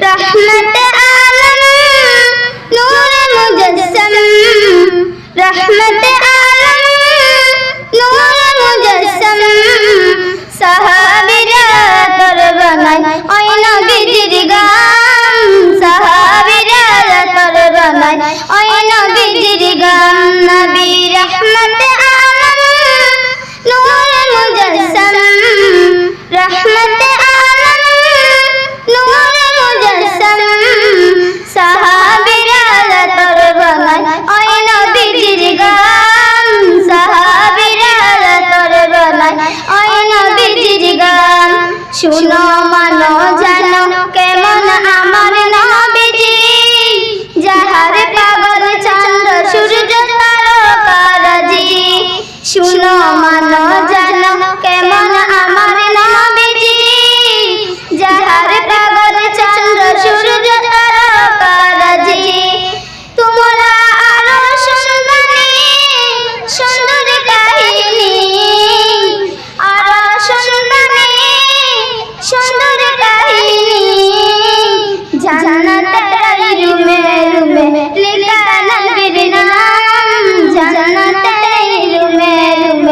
咱们。ওই নবীজির গান। শুনো মানো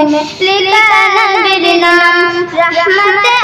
Lilita Nabi Dinam Rahmatan